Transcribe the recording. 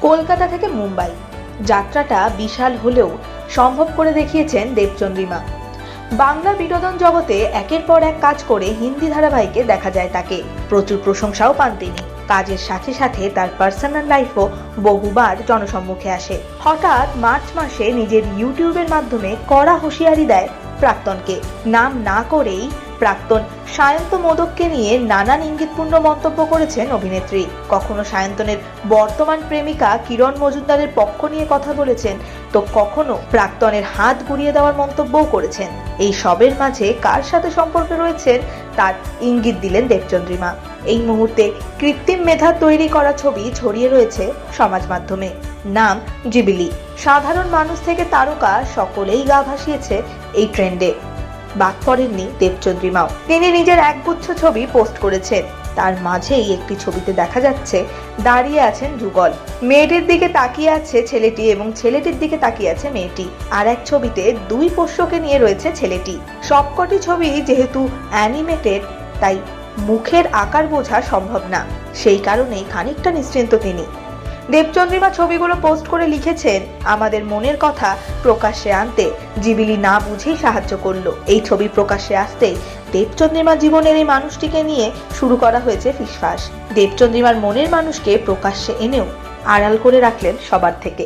কলকাতা থেকে মুম্বাই। যাত্রাটা বিশাল হলেও সম্ভব করে দেখিয়েছেন দেবচন্দ্রিমা বাংলা বিনোদন জগতে একের পর এক কাজ করে হিন্দি ধারাবাহিকে দেখা যায় তাকে। প্রচুর প্রশংসাও পান তিনি। কাজের সাথে সাথে তার পার্সোনাল লাইফও বহুবার জনসম্মুখে আসে। হঠাৎ মার্চ মাসে নিজের ইউটিউবের মাধ্যমে কড়া হুঁশিয়ারি দেয় প্রাক্তনকে। নাম না করেই প্রাক্তন সায়ন্ত মোদককে নিয়ে নানান ইঙ্গিতপূর্ণ মন্তব্য করেছেন অভিনেত্রী। কখনো সায়ন্তনের বর্তমান প্রেমিকা কিরণ মজুমদারের পক্ষ নিয়ে কথা বলেছেন, তো কখনো প্রাক্তনের হাত গুড়িয়ে দেওয়ার মন্তব্যও করেছেন। এই সবের মাঝে কার সাথে সম্পর্কে রয়েছেন তার ইঙ্গিত দিলেন দেবচন্দ্রিমা। এই মুহূর্তে কৃত্রিম মেধা তৈরি করা ছবি ছড়িয়ে রয়েছে সমাজ মাধ্যমে। নাম জিবিলি। সাধারণ মানুষ থেকে তারকা সকলেই গা ভাসিয়েছে এই ট্রেন্ডে। বাদ পড়েননি দেবচন্দ্রিমাও তিনি নিজের একগুচ্ছ ছবি পোস্ট করেছেন। তার মাঝেই একটি ছবিতে দেখা যাচ্ছে, দাঁড়িয়ে আছেন যুগল। মেয়েটির দিকে তাকিয়ে আছে ছেলেটি এবং ছেলেটির দিকে তাকিয়ে আছে মেয়েটি। আর এক ছবিতে দুই পোষ্যকে নিয়ে রয়েছে ছেলেটি। সবকটি ছবি যেহেতু অ্যানিমেটেড, তাই মুখের আকার বোঝা সম্ভব না। সেই কারণেই খানিকটা নিশ্চিন্ত তিনি। দেবচন্দ্রিমা ছবিগুলো পোস্ট করে লিখেছেন, আমাদের মনের কথা প্রকাশ্যে আনতে জিবিলি না বুঝেই সাহায্য করল। এই ছবি প্রকাশ্যে আসতে দেবচন্দ্রিমা জীবনের এই মানুষটিকে নিয়ে শুরু করা হয়েছে ফিসফাস। দেবচন্দ্রিমার মনের মানুষকে প্রকাশ্যে এনেও আড়াল করে রাখলেন সবার থেকে।